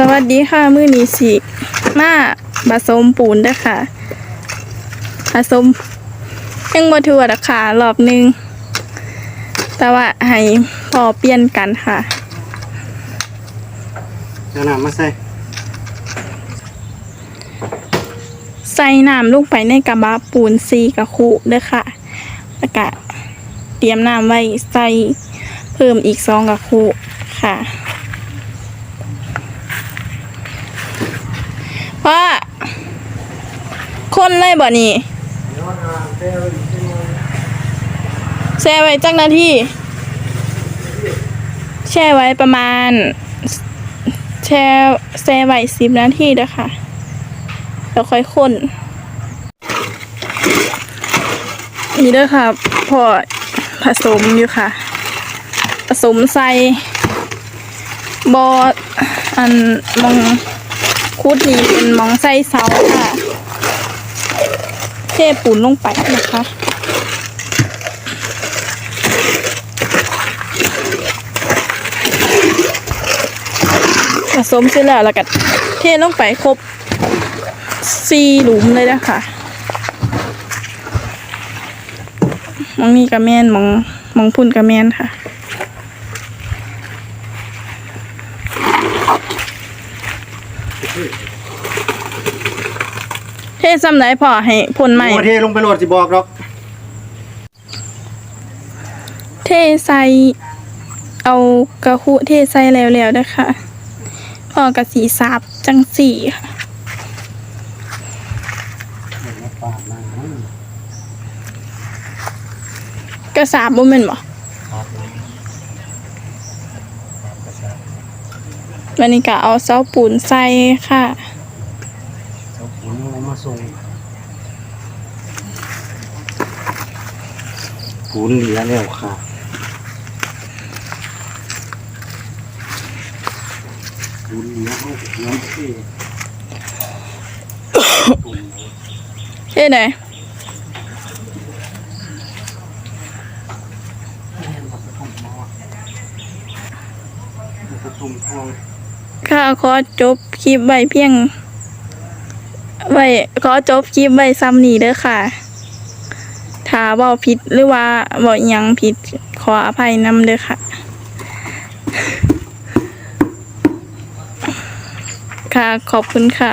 สวัสดีค่ะ มื้อนี้สิมาผสมปูนเด้อค่ะผสมยังบ่ทั่วดอกค่ะรอบหนึง แต่ว่าให้พอเปลี่ยนกันค่ะเอาน้ำมาใส่ใส่น้ำลงไปในกระบะปูนซีกระคุเด้อค่ะแล้วก็เตรียมน้ำไว้ใส่เพิ่มอีกสองกระคุค่ะ ว่าคนเลยบ่นี่แช่ไว้จักนาทีแช่ไว้ประมาณ แช่แช่ไว้สิบนาทีเด้อค่ะ แล้วค่อยคนนี่เด้อค่ะพอผสมอยู่ค่ะ ผสมใส่บออันมอง คุดนี่เป็นมองใส่เสาค่ะ เทปูนลงไปนะคะผสมเสร็จแล้วแล้วก็เทลงไปครบสี่หลุมเลยนะคะมองนี่กระแมนมองมองพุ่นกระแมนค่ะ เทซ้ำไหนพอให้พ่นใหม่โอ้เทลงไปโหลดสิบอกดอก เทใส่เอากระคุเทใส่แล้วแล้วๆนะคะพอกระสีสาบจังสีค่ะกระสาบบ่แม่นบ่ วันนี้ก็เอาเสาปูนใส่ค่ะเอาปุ๋ยเอามาส่งปูนเหลือแล้วค่ะปูนเหลือเอาเหลือที่เฮ็ดไหนกระตุ้มทอง ข้าขอจบคลิปไว้เพียง ไว้ขอจบคลิปไว้ซ้ำนี้เด้อค่ะถ้าเว้าผิดหรือว่าเว้าอิหยังผิดขออภัยนำเด้อค่ะ ค่ะขอบคุณค่ะ